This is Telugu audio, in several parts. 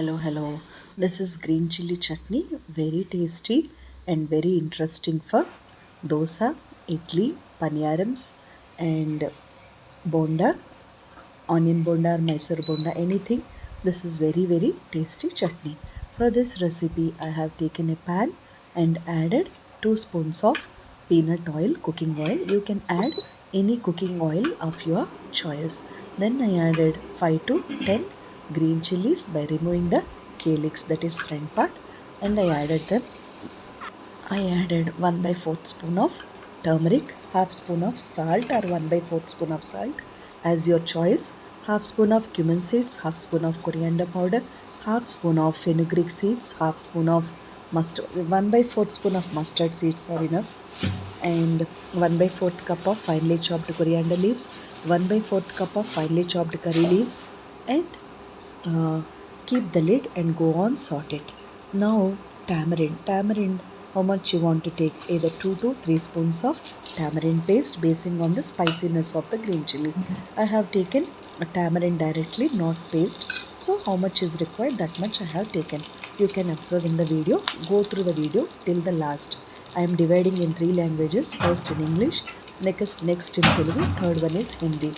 hello hello. This is green chili chutney very tasty and very interesting for dosa idli paniyarams and bonda onion bonda or mysore bonda anything. This is very very tasty chutney. For this recipe i have taken a pan and added 2 spoons of peanut oil cooking oil. You can add any cooking oil of your choice. Then i added 5 to 10 green chilies by removing the calyx that is front part and I added them. I added 1 by 4th spoon of turmeric, half spoon of salt or 1 by 4th spoon of salt as your choice, half spoon of cumin seeds, half spoon of coriander powder, half spoon of fenugreek seeds, half spoon of mustard, 1 by 4th spoon of mustard seeds are enough and 1 by 4th cup of finely chopped coriander leaves, 1 by 4th cup of finely chopped curry leaves and uh, keep the lid and go on sort it. Now tamarind. Tamarind how much you want to take? Either 2 to 3 spoons of tamarind paste basing on the spiciness of the green chili. I have taken a tamarind directly not paste. So how much is required? That much i have taken. You can observe in the video. Go through the video till the last. I am dividing in three languages. First in english next next in telugu third one is hindi.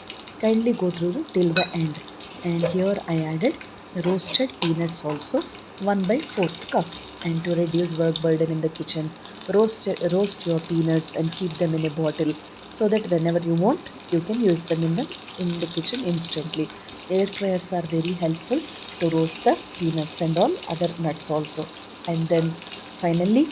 Kindly go through till the end and here I added roasted peanuts also 1 by 4th cup. And to reduce work burden in the kitchen roast roast your peanuts and keep them in a bottle so that whenever you want you can use them in the in the kitchen instantly. Air fryers are very helpful to roast the peanuts and all other nuts also. And then finally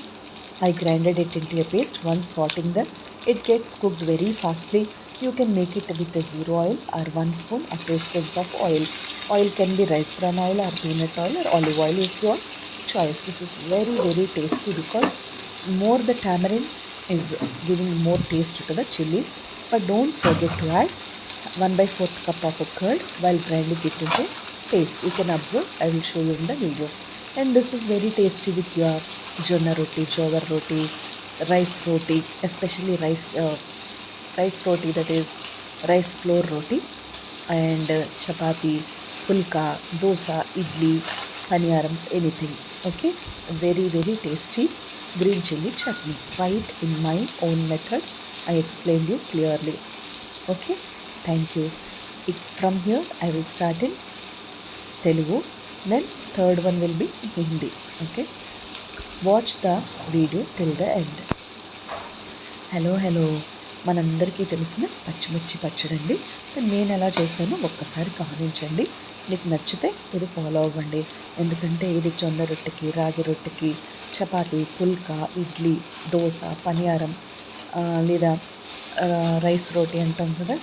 I grinded it into a paste. Once sorting them it gets cooked very fastly you can make it with a zero oil or one spoon or two spoons of oil. Oil can be rice bran oil or peanut oil or olive oil is your choice. This is very very tasty because more the tamarind is giving more taste to the chilies. But don't forget to add 1 by 4th cup of a curd while grinding it into paste. You can observe i will show you in the video. And this is very tasty with your jonna roti jowar roti rice roti especially rice uh, rice roti that is rice flour roti and uh, chapati pulka dosa idli paniyarams anything okay? Very very tasty green chili chutney. Try it in my own method i explained you clearly okay? Thank you. It, from here i will start in telugu then third one will be hindi okay? Watch the video till the end. Hello hello మనందరికీ తెలిసిన పచ్చిమిర్చి పచ్చడి అండి నేను ఎలా చేశానో ఒక్కసారి గమనించండి. మీకు నచ్చితే ఇది ఫాలో అవ్వండి. ఎందుకంటే ఇది జొన్న రొట్టెకి రాగి రొట్టెకి చపాతి పుల్కా ఇడ్లీ దోశ పనియారం లేదా రైస్ రోటీ అంటాం కదా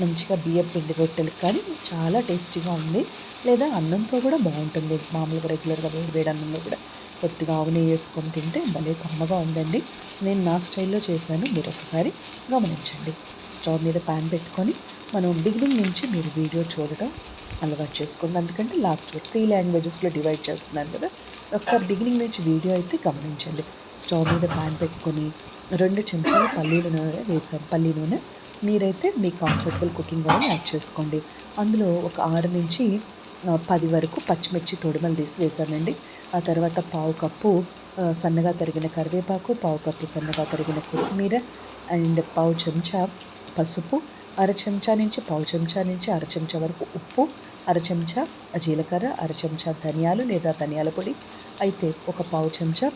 మంచిగా బియ్యం పిండి రొట్టెలు. కానీ చాలా టేస్టీగా ఉంది. లేదా అన్నంతో కూడా బాగుంటుంది. మామూలుగా రెగ్యులర్గా వేడి వేడి అన్నంలో కూడా. కొద్దిగా ఆవు నెయ్యి వేసుకొని తింటే భలే కమ్మగా ఉందండి. నేను నా స్టైల్లో చేశాను. మీరు ఒకసారి గమనించండి. స్టవ్ మీద ప్యాన్ పెట్టుకొని మనం బిగినింగ్ నుంచి మీరు వీడియో చూడటం అలవాటు చేసుకోండి. ఎందుకంటే లాస్ట్ త్రీ లాంగ్వేజెస్లో డివైడ్ చేస్తున్నాను కదా. ఒకసారి బిగినింగ్ నుంచి వీడియో అయితే గమనించండి. స్టవ్ మీద ప్యాన్ పెట్టుకొని రెండు చెంచాలు పల్లీల నూనె వేసాను పల్లీ నూనె మీరైతే మీ కంఫర్టబుల్ కుకింగ్ ఆయిల్ యాడ్ చేసుకోండి. అందులో ఒక ఆరు నుంచి పది వరకు పచ్చిమిర్చి తొడిమలు తీసి వేసానండి ఆ తర్వాత పావు కప్పు సన్నగా తరిగిన కరివేపాకు పావు కప్పు సన్నగా తరిగిన కొత్తిమీర అండ్ పావు చెంచా పసుపు అర చెంచా నుంచి పావు చెంచా నుంచి అర చెంచా వరకు ఉప్పు అర చెంచా జీలకర్ర అర చెంచా ధనియాలు లేదా ధనియాల పొడి. అయితే ఒక పావు చెంచా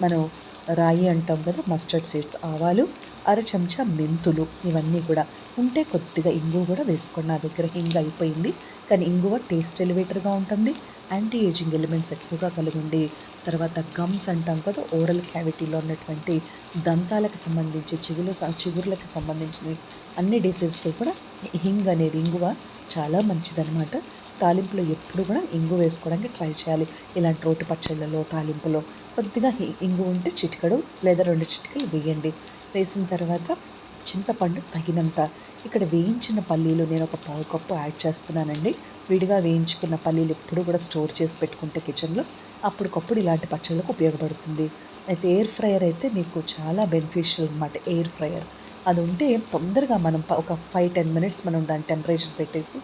మనం రాయి అంటాం కదా మస్టర్డ్ సీడ్స్ ఆవాలు అర చెంచా మెంతులు ఇవన్నీ కూడా. ఉంటే కొద్దిగా ఇంగు కూడా వేసుకోండి. నా దగ్గర హింగ్ అయిపోయింది. కానీ ఇంగువ టేస్ట్ ఎలివేటర్గా ఉంటుంది. యాంటీ ఏజింగ్ ఎలిమెంట్స్ ఎక్కువగా కలిగి ఉండి తర్వాత గమ్స్ అంటాం కదా ఓరల్ క్యావిటీలో ఉన్నటువంటి దంతాలకు సంబంధించి చిగులు చిగురులకు సంబంధించిన అన్ని డిసీజ్కి కూడా హింగ్ అనేది ఇంగువ చాలా మంచిదనమాట తాలింపులో ఎప్పుడు కూడా ఇంగు వేసుకోవడానికి ట్రై చేయాలి. ఇలాంటి రోటి పచ్చళ్ళలో తాలింపులో కొద్దిగా ఇంగు ఉంటే చిటికడు లేదా రెండు చిటికలు వేయండి. వేసిన తర్వాత చింతపండు తగినంత. ఇక్కడ వేయించిన పల్లీలు నేను ఒక పావు కప్పు యాడ్ చేస్తున్నానండి. విడిగా వేయించుకున్న పల్లీలు ఎప్పుడు కూడా స్టోర్ చేసి పెట్టుకుంటే కిచెన్లో అప్పటికప్పుడు ఇలాంటి పచ్చళ్ళకు ఉపయోగపడుతుంది. అయితే ఎయిర్ ఫ్రయర్ అయితే మీకు చాలా బెనిఫిషియల్ అనమాట ఎయిర్ ఫ్రయర్. అది ఉంటే తొందరగా మనం ఒక ఫైవ్ టెన్ మినిట్స్ మనం దాని టెంపరేచర్ పెట్టేసి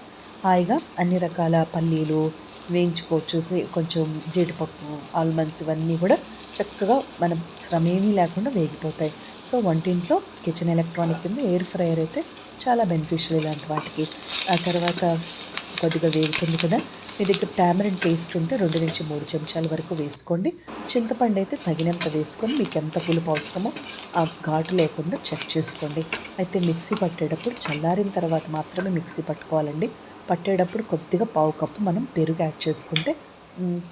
హాయిగా అన్ని రకాల పల్లీలు వేయించుకోవచ్చు. కొంచెం జీడిపప్పు ఆల్మండ్స్ ఇవన్నీ కూడా చక్కగా మనం శ్రమేమీ లేకుండా వేగిపోతాయి. సో వంటింట్లో కిచెన్ ఎలక్ట్రానిక్ కింద ఎయిర్ ఫ్రైయర్ అయితే చాలా బెనిఫిషియల్ ఇలాంటి వాటికి. ఆ తర్వాత కొద్దిగా వేగుతుంది కదా. మీ దగ్గర టామరిన్ పేస్ట్ ఉంటే రెండు నుంచి మూడు చెంచాల వరకు వేసుకోండి. చింతపండు అయితే తగినంత వేసుకొని మీకు ఎంత పులుపు అవసరమో ఆ ఘాటు లేకుండా చెక్ చేసుకోండి. అయితే మిక్సీ పట్టేటప్పుడు చల్లారిన తర్వాత మాత్రమే మిక్సీ పట్టుకోవాలండి. పట్టేటప్పుడు కొద్దిగా పావు కప్పు మనం పెరుగు యాడ్ చేసుకుంటే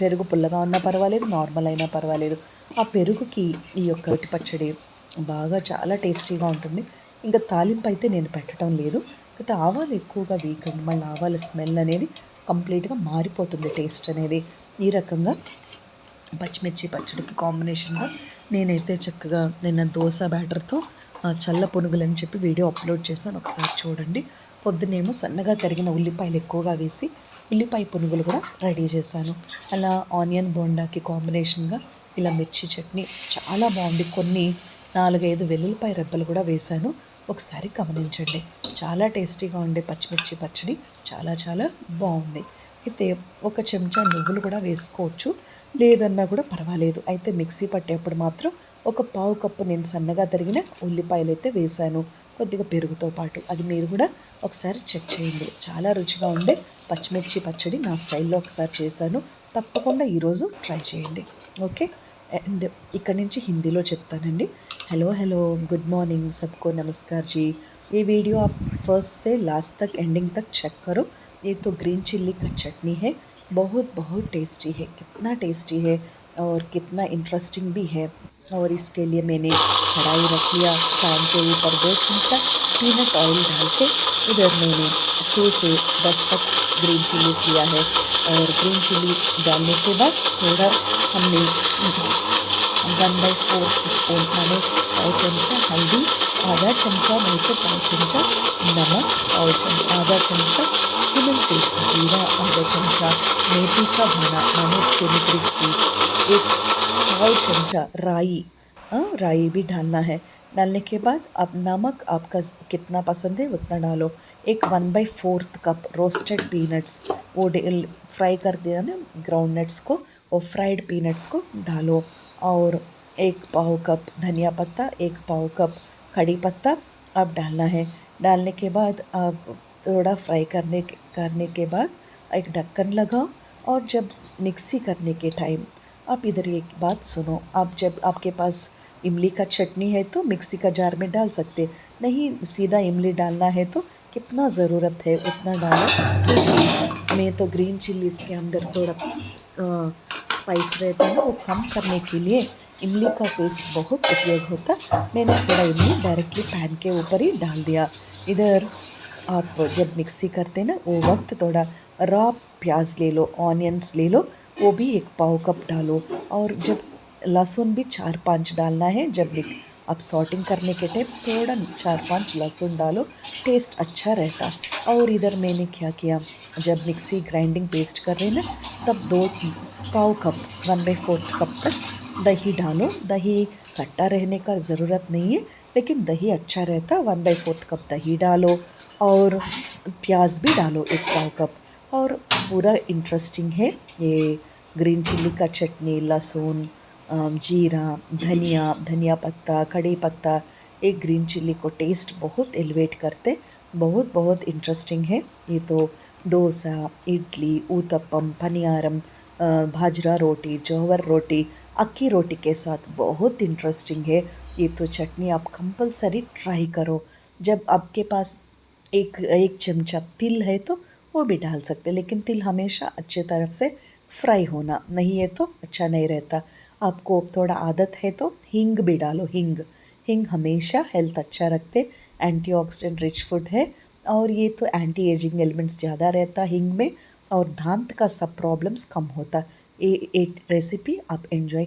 పెరుగు పుల్లగా ఉన్నా పర్వాలేదు నార్మల్ అయినా పర్వాలేదు. ఆ పెరుగుకి ఈ యొక్క పచ్చడి బాగా చాలా టేస్టీగా ఉంటుంది. ఇంకా తాలింపు అయితే నేను పెట్టడం లేదు. అయితే ఆవాలు ఎక్కువగా వేయకండి మళ్ళీ ఆవాల స్మెల్ అనేది కంప్లీట్గా మారిపోతుంది టేస్ట్ అనేది. ఈ రకంగా పచ్చిమిర్చి పచ్చడికి కాంబినేషన్గా నేనైతే చక్కగా నిన్న దోశ బ్యాటర్తో చల్ల పునుగులు అని చెప్పి వీడియో అప్లోడ్ చేశాను. ఒకసారి చూడండి. పొద్దునేమో సన్నగా తరిగిన ఉల్లిపాయలు ఎక్కువగా వేసి ఉల్లిపాయ పునుగులు కూడా రెడీ చేశాను. అలా ఆనియన్ బోండాకి కాంబినేషన్గా ఇలా మిర్చి చట్నీ చాలా బాగుంది. కొన్ని నాలుగైదు వెల్లుల్లిపాయ రెబ్బలు కూడా వేశాను. ఒకసారి గమనించండి. చాలా టేస్టీగా ఉండే పచ్చిమిర్చి పచ్చడి చాలా చాలా బాగుంది. అయితే ఒక చెంచా నువ్వులు కూడా వేసుకోవచ్చు. లేదన్నా కూడా పర్వాలేదు. అయితే మిక్సీ పట్టేప్పుడు మాత్రం ఒక పావు కప్పు నేను సన్నగా తరిగిన ఉల్లిపాయలు అయితే వేశాను. కొద్దిగా పెరుగుతో పాటు అది మీరు కూడా ఒకసారి చెక్ చేయండి. చాలా రుచిగా ఉండే పచ్చిమిర్చి పచ్చడి నా స్టైల్లో ఒకసారి చేశాను. తప్పకుండా ఈరోజు ట్రై చేయండి. ఓకే? అండ్ ఇక్కడ నుంచి హిందీలో చెప్తానండి हेलो हेलो गुड मॉर्निंग सबको नमस्कार जी ये वीडियो आप फर्स्ट से लास्ट तक एंडिंग तक चेक करो ये तो ग्रीन चिल्ली का चटनी है बहुत बहुत टेस्टी है कितना टेस्टी है और कितना इंटरेस्टिंग भी है और इसके लिए मैंने कढ़ाई रख लिया पैन के ऊपर दो चमचा पीनट ऑयल डाल के उधर मैंने छः से दस तक ग्रीन चिल्लीस लिया है और ग्रीन चिल्ली डालने के बाद थोड़ा हमने वन बाई फोर स्पून माने पाव चमचा, हल्दी, आधा चमचा, नहीं तो पाव चमचा नमक और आधा चमचा लेमन सीड्स जीरा, आधा चमचा मेथी का दाना माने फेनिग्रिक सीड्स एक पाव चमचा राई हाँ राई भी डालना है। डालने के बाद अब नमक आपका कितना पसंद है उतना डालो। एक one by fourth cup roasted peanuts वो फ्राई कर दिया ना ग्राउंड नट्स को और फ्राइड पीनट्स को डालो। और एक पाव कप धनिया पत्ता, एक पाव कप कड़ी पत्ता अब डालना है। डालने के बाद आप थोड़ा फ्राई करने करने के बाद एक ढक्कन लगाओ और जब मिक्सी करने के टाइम आप इधर एक बात सुनो। आप जब आपके पास इमली का चटनी है तो मिक्सी का जार में डाल सकते नहीं, सीधा इमली डालना है तो कितना ज़रूरत है उतना डालो। मैं तो ग्रीन चिल्ली इसके अंदर थोड़ा स्पाइस रहता है वो कम करने के लिए। इमली का पेस्ट बहुत उपयोग होता। मैंने थोड़ा इमली डायरेक्टली पैन के ऊपर ही डाल दिया। इधर आप जब मिक्सी करते ना, वो वक्त थोड़ा रॉ प्याज ले लो ऑनियंस ले लो, वो भी एक पाव कप डालो। और जब लहसुन भी चार पाँच डालना है। जब मिक- आप सॉर्टिंग करने के टाइम थोड़ा चार पाँच लहसुन डालो टेस्ट अच्छा रहता। और इधर मैंने क्या किया, जब मिक्सी ग्राइंडिंग पेस्ट कर रहे ना, तब दो पाव cup one by fourth cup तक दही डालो। दही खट्टा रहने का ज़रूरत नहीं है, लेकिन दही अच्छा रहता। वन बाई फोर्थ कप दही डालो और प्याज भी डालो एक पाव कप। और पूरा इंटरेस्टिंग है ये ग्रीन चिल्ली का चटनी, लहसुन जीरा धनिया धनिया पत्ता कड़ी पत्ता एक ग्रीन चिल्ली को टेस्ट बहुत एलिवेट करते बहुत बहुत इंटरेस्टिंग है ये तो डोसा इडली उत्तपम पनियारम बाजरा रोटी जौवर रोटी अक्की रोटी के साथ बहुत इंटरेस्टिंग है ये तो चटनी आप कंपलसरी ट्राई करो जब आपके पास एक एक चमचा तिल है तो वो भी डाल सकते लेकिन तिल हमेशा अच्छे तरफ़ से फ्राई होना नहीं है तो अच्छा नहीं रहता आपको थोड़ा आदत है तो हींग भी डालो, हींग। हींग हमेशा हेल्थ अच्छा रखते एंटीऑक्सीडेंट रिच फ़ूड है और ये तो एंटी एजिंग एलिमेंट्स ज़्यादा रहता हींग में और दांत का सब प्रॉब्लम्स कम होता। ये रेसिपी आप एंजॉय